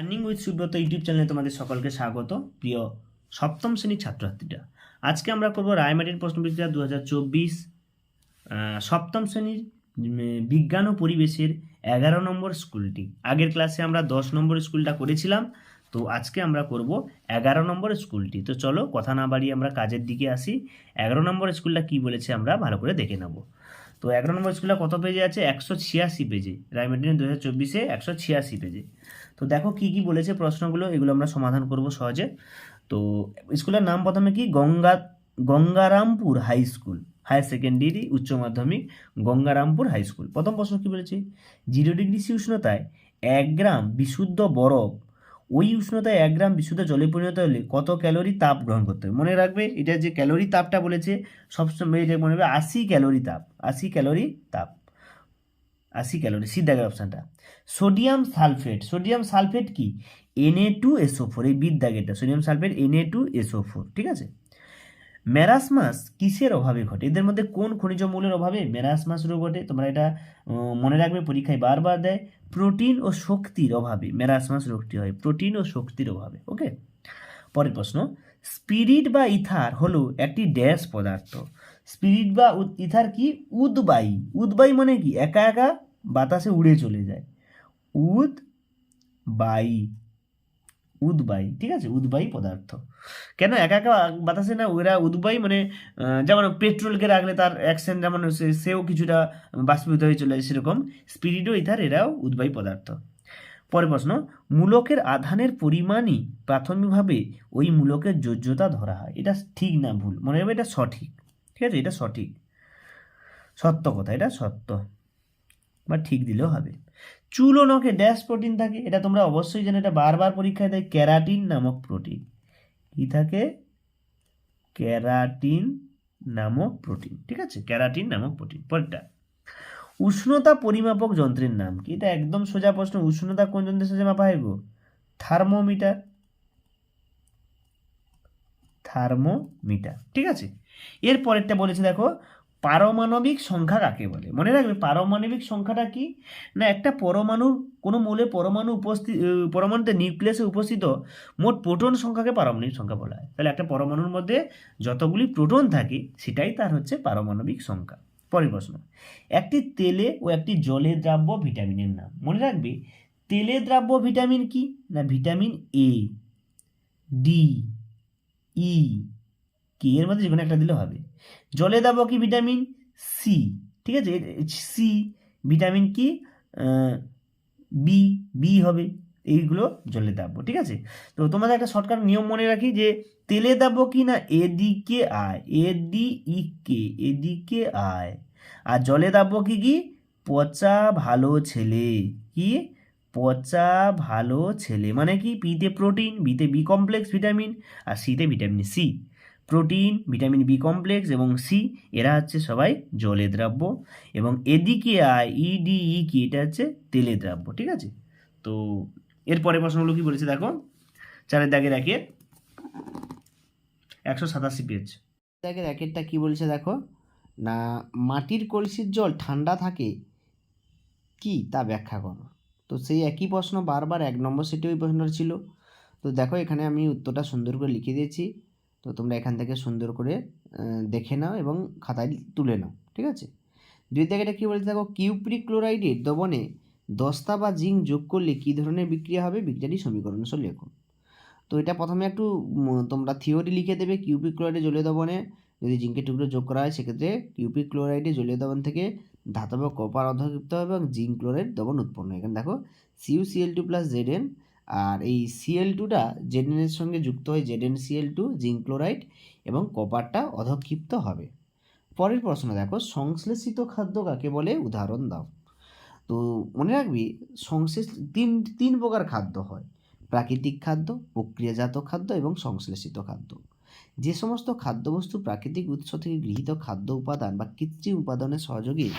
Earning with Subrata YouTube চ্যানেলে তোমাদের সকলকে স্বাগত। প্রিয় সপ্তম শ্রেণির ছাত্রছাত্রীরা, আজকে আমরা করব রায়মাটির প্রশ্নবিদ্যা দু হাজার চব্বিশ সপ্তম শ্রেণির বিজ্ঞান ও পরিবেশের এগারো নম্বর স্কুলটি। আগের ক্লাসে আমরা দশ নম্বর স্কুলটা করেছিলাম, তো আজকে আমরা করব এগারো নম্বর স্কুলটি। তো চলো কথা না বাড়িয়ে আমরা কাজের দিকে আসি। এগারো নম্বর স্কুলটা কি বলেছে আমরা ভালো করে দেখে নেব। তো এগারো নম্বর স্কুলে কত পেজে আছে? একশো ছিয়াশি পেজে। রায়মাটিন দু হাজার চব্বিশে একশো ছিয়াশি পেজে। তো দেখো কি কি বলেছে প্রশ্নগুলো, এগুলো আমরা সমাধান করব সহজে। তো স্কুলের নাম প্রথমে কি? Ganga, Gangarampur high school higher secondary উচ্চ মাধ্যমিক, গঙ্গারামপুর হাই স্কুল প্রথম প্রশ্ন কি বলেছে? জিরো ডিগ্রি সি উষ্ণতায় এক গ্রাম বিশুদ্ধ বরফ ওই উষ্ণতায় এক গ্রাম বিশুদ্ধ জলে পরিণত হলে কত ক্যালোরি তাপ গ্রহণ করতে হবে? মনে রাখবে, এটা যে ক্যালোরি তাপটা বলেছে, সবসময় এটা মনে হবে আশি ক্যালোরি তাপ, আশি ক্যালোরি তাপ, আশি ক্যালোরি সি দাগের অপশানটা। সোডিয়াম সালফেট সোডিয়াম সালফেট কি? এনএ টু এসও ফোর এই বিদ sodium sulphate NA two SO four ঠিক আছে? ম্যারাসমাস কিসের অভাবে ঘটে? এদের মধ্যে কোন খনিজ মূলের অভাবে ম্যারাসমাস রোগ ঘটে? তোমরা এটা মনে রাখবে, পরীক্ষায় বারবার দেয়। প্রোটিন ও শক্তির অভাবে ম্যারাসমাস রোগটি হয়। প্রোটিন ও শক্তির অভাবে ওকে পরের প্রশ্ন, স্পিরিট বা ইথার হলো একটি ড্যাশ পদার্থ। স্পিরিট বা ইথার কি? উদবায়ী। উদবায়ী মানে কি? একা একা বাতাসে উড়ে চলে যায়। উদ বায়ী উদবায়ী, ঠিক আছে? উদ্বায়ী পদার্থ। কেন একা একা বাতাসে না, ওরা উদ্বায়ী মানে যেমন পেট্রোলকে রাখলে তার অ্যাকশন যেমন সেও কিছুটা বাষ্পীভূত হয়ে চলে যায় সেরকম স্পিরিট ও ইথার এরাও উদ্বায়ী পদার্থ। পরের প্রশ্ন, মূলকের আধানের পরিমাণই প্রাথমিকভাবে ওই মূলকের যোজ্যতা ধরা হয়। এটা ঠিক না ভুল? মনে হবে এটা সঠিক। ঠিক আছে? এটা সঠিক। সত্য কথা, এটা সত্য। বা ঠিক দিলেও হবে। চুল ও নখে ড্যাশ প্রোটিন থাকে, এটা তোমরা অবশ্যই জানো, এটা বারবার পরীক্ষায় দেয় ক্যারাটিন নামক প্রোটিন কি থাকে? ক্যারাটিন নামক প্রোটিন ঠিক আছে? ক্যারাটিন নামক প্রোটিন পরেরটা, উষ্ণতা পরিমাপক যন্ত্রের নাম কি? এটা একদম সোজা প্রশ্ন, উষ্ণতা কোন যন্ত্রের সাথে মাপা হয় গো? থার্মোমিটার। থার্মোমিটার, ঠিক আছে? এর পরেরটা বলেছে দেখো পারমাণবিক সংখ্যা কাকে বলে? মনে রাখবে, পারমাণবিক সংখ্যাটা কি? না, একটা পরমাণুর, কোনো মূলে পরমাণু উপস্থিত পরমাণুতে নিউক্লিয়াসে উপস্থিত মোট প্রোটন সংখ্যাকে পারমাণবিক সংখ্যা বলা হয়। তাহলে একটা পরমাণুর মধ্যে যতগুলি প্রোটন থাকে, সেটাই তার হচ্ছে পারমাণবিক সংখ্যা। পরের প্রশ্ন। একটি তেলে ও একটি জলে দ্রাব্য ভিটামিনের নাম। মনে রাখবে, তেলে দ্রাব্য ভিটামিন কি? না, ভিটামিন এ ডি ই কে এর মধ্যে যে কোনো একটা দিলে হবে। জলে দ্রাব্য কি ভিটামিন সি ঠিক আছে? সি ভিটামিন কি বি বি হবে। এইগুলো জলে দাব্য ঠিক আছে? তো তোমাদের একটা শর্টকাট নিয়ম মনে রাখি যে তেলে দাব্য কি না? এদিকে আয় এডি ই কে এদিকে আয় আর জলে দাব্য কি কি? পচা ভালো ছেলে। কি? পচা ভালো ছেলে। মানে কি? পিতে প্রোটিন বিতে বি কমপ্লেক্স ভিটামিন আর সিতে vitamin C protein, vitamin B complex এবং সি, এরা হচ্ছে সবাই জলে দ্রাব্য। এবং এদিকে আয় ইডি ই কি, এটা হচ্ছে তেলে দ্রাব্য, ঠিক আছে? তো এরপরে প্রশ্নগুলো কি বলেছে দেখো? চারের দাগের একের একশো সাতাশি পেজ দাগের একেরটা কি বলছে দেখো? না, মাটির কলসির জল ঠান্ডা থাকে কি তা ব্যাখ্যা করো। তো সেই একই প্রশ্ন বারবার এক নম্বর সেটি ওই প্রশ্নটা ছিল। তো দেখো, এখানে আমি উত্তরটা সুন্দর করে লিখে দিয়েছি। তো তোমরা এখান থেকে সুন্দর করে দেখে নাও এবং খাতায় তুলে নাও, ঠিক আছে? দুই জায়গাটা কী বলছে, দেখো কিউপ্রিক ক্লোরাইডের দ্রবণে দস্তা বা জিঙ্ক যোগ করলে কী ধরনের বিক্রিয়া হবে? বিক্রিয়াটি সমীকরণ সব লেখো। তো এটা প্রথমে একটু তোমরা থিওরি লিখে দেবে কিউপিক ক্লোরাইডে জলীয় দ্রবণে। যদি জিঙ্কের টুকরো যোগ করা হয়, সেক্ষেত্রে কিউপিক ক্লোরাইডে জলীয় দ্রবণ থেকে ধাতব কপার অধক্ষিপ্ত হবে এবং জিঙ্ক ক্লোরাইড দ্রবণ উৎপন্ন হয় এখানে দেখো CU CL two plus Z N আর এই সিএল টুটা জেড এর সঙ্গে যুক্ত হয় জেডেন সিএল টু জিঙ্ক ক্লোরাইড এবং কপারটা অধক্ষিপ্ত হবে। পরের প্রশ্ন দেখো, সংশ্লেষিত খাদ্য কাকে বলে? উদাহরণ দাও। তো মনে রাখবি, সংশ্লেষ, তিন তিন প্রকার খাদ্য হয়। প্রাকৃতিক খাদ্য, প্রক্রিয়াজাত খাদ্য এবং সংশ্লেষিত খাদ্য। যে সমস্ত খাদ্যবস্তু প্রাকৃতিক উৎস থেকে গৃহীত খাদ্য উপাদান বা কৃত্রিম উপাদানের সহযোগে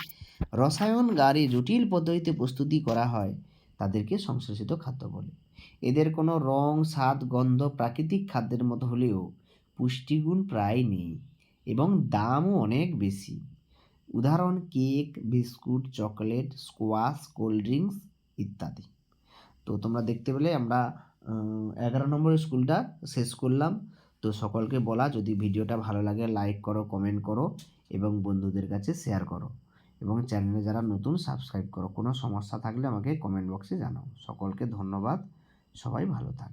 রসায়ন গাড়ি জটিল পদ্ধতিতে প্রস্তুতি করা হয়, তাদেরকে সংশ্লেষিত খাদ্য বলে। এদের কোনো রং, স্বাদ, গন্ধ প্রাকৃতিক খাদ্যের মতো হলেও পুষ্টিগুণ প্রায় নেই এবং দামও অনেক বেশি। উদাহরণ, cake, biscuit, chocolate, squash, cold drinks ইত্যাদি। তো তোমরা দেখতে পেলে আমরা এগারো নম্বর স্কুলটা শেষ করলাম। তো সকলকে বলা, যদি ভিডিওটা ভালো লাগে লাইক করো কমেন্ট করো এবং বন্ধুদের কাছে শেয়ার করো এবং চ্যানেলে যারা নতুন সাবস্ক্রাইব করো। কোনো সমস্যা থাকলে আমাকে কমেন্ট বক্সে জানাও। সকলকে ধন্যবাদ। সবাই ভালো থাক।